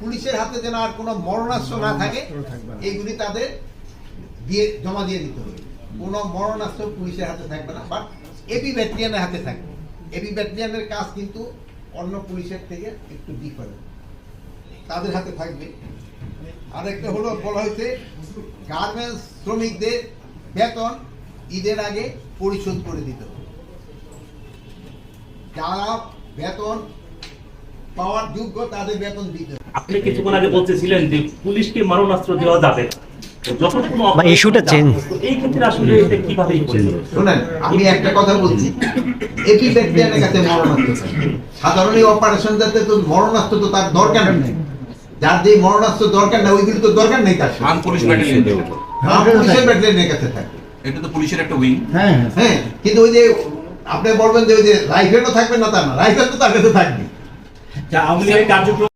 পুলিশের হাতে যেন আর কোনো মরণাস্ত্র না থাকে এইগুলি তাদের দিয়ে জমা দিয়ে দিতে হবে। কোনো মরণাস্ত্র পুলিশের হাতে থাকবে না বাট এবি ব্যাটালিয়ানের হাতে থাকবে। এবি ব্যাটালিয়ানের কাজ কিন্তু অন্য পুলিশের থেকে একটু ডিফারেন্ট তাদের হাতে থাকবে। আরেকটা হলো বলা হয়েছে গার্মেন্টস শ্রমিকদের বেতন ঈদের আগে পরিশোধ করে দিতে হবে। যারা বেতন পাওয়ার যোগ্য তাদের বেতন দিতে আপনি কিছুক্ষণ আগে বলতেছিলেন যে পুলিশকে মারণাস্ত্র দেওয়া যাবে। না। যখন কোনো বা ইস্যুটা change। এই ক্ষেত্রে আসলে এটা কীভাবে ই আমি একটা কথা বলছি। এপি ব্যাকটেরিয়ানের কাছে মরণাস্ত্র সাধারণ অপারেশন যাতে তো মরণাস্ত্র তো তার দরকার নেই। যার যে মরণাস্ত্র দরকার নেই ওইগুলো তো দরকার নেই তার আর্ম পুলিশ ব্যাটালিয়ন আম পুলিশের ব্যাটালিয়নের কাছে থাকে এটা তো পুলিশের একটা উইং হ্যাঁ কিন্তু ওই যে আপনি বলবেন যে ওই যে রাইফেলও থাকবে না তা না। রাইফেল তো তার কাছে থাকবে যা আওয়ামী লীগের কার্যক্রম